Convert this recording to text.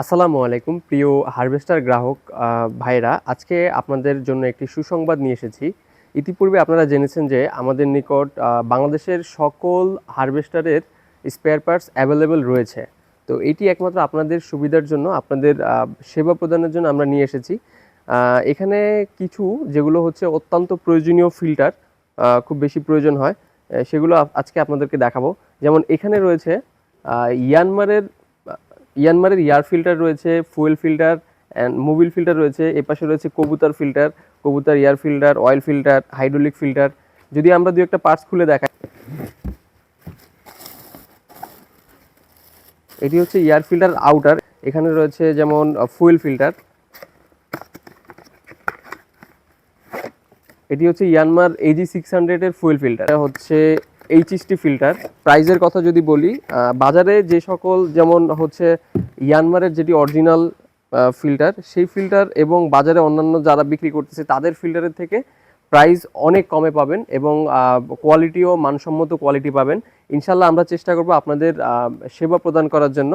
আসসালামু আলাইকুম, প্রিয় হারভেস্টার গ্রাহক ভাইরা আজকে আপনাদের জন্য একটি সুসংবাদ নিয়ে এসেছি। ইতিপূর্বে আপনারা জেনেছেন যে আমাদের নিকট বাংলাদেশের সকল হারভেস্টারের স্পেয়ার পার্টস অ্যাভেলেবেল রয়েছে। তো এটি একমাত্র আপনাদের সুবিধার জন্য, আপনাদের সেবা প্রদানের জন্য আমরা নিয়ে এসেছি। এখানে কিছু যেগুলো হচ্ছে অত্যন্ত প্রয়োজনীয় ফিল্টার খুব বেশি প্রয়োজন হয় সেগুলো আজকে আপনাদেরকে দেখাবো। যেমন এখানে রয়েছে ইয়ানমারের ইয়ানমারের এয়ার ফিল্টার রয়েছে, fuel filter and Mobil filter রয়েছে, এপাশে রয়েছে কবুতর ফিল্টার, কবুতর air filter, oil filter, hydraulic filter. যদি আমরা দু একটা পার্টস খুলে দেখাই, এটি হচ্ছে এয়ার ফিল্টার আউটার, এখানে রয়েছে যেমন ফুয়েল ফিল্টার। এটি হচ্ছে ইয়ানমার এজি সিক্স হান্ড্রেডের ফুয়েল ফিল্টার। হচ্ছে এইচএসটি ফিল্টার প্রাইজের কথা যদি বলি বাজারে যে সকল যেমন হচ্ছে ইয়ানমারের যেটি অরিজিনাল ফিল্টার সেই ফিল্টার এবং বাজারে অন্যান্য যারা বিক্রি করতেছে, তাদের ফিল্টারের থেকে প্রাইস অনেক কমে পাবেন এবং কোয়ালিটিও মানসম্মত কোয়ালিটি পাবেন। ইনশাল্লাহ আমরা চেষ্টা করব আপনাদের সেবা প্রদান করার জন্য।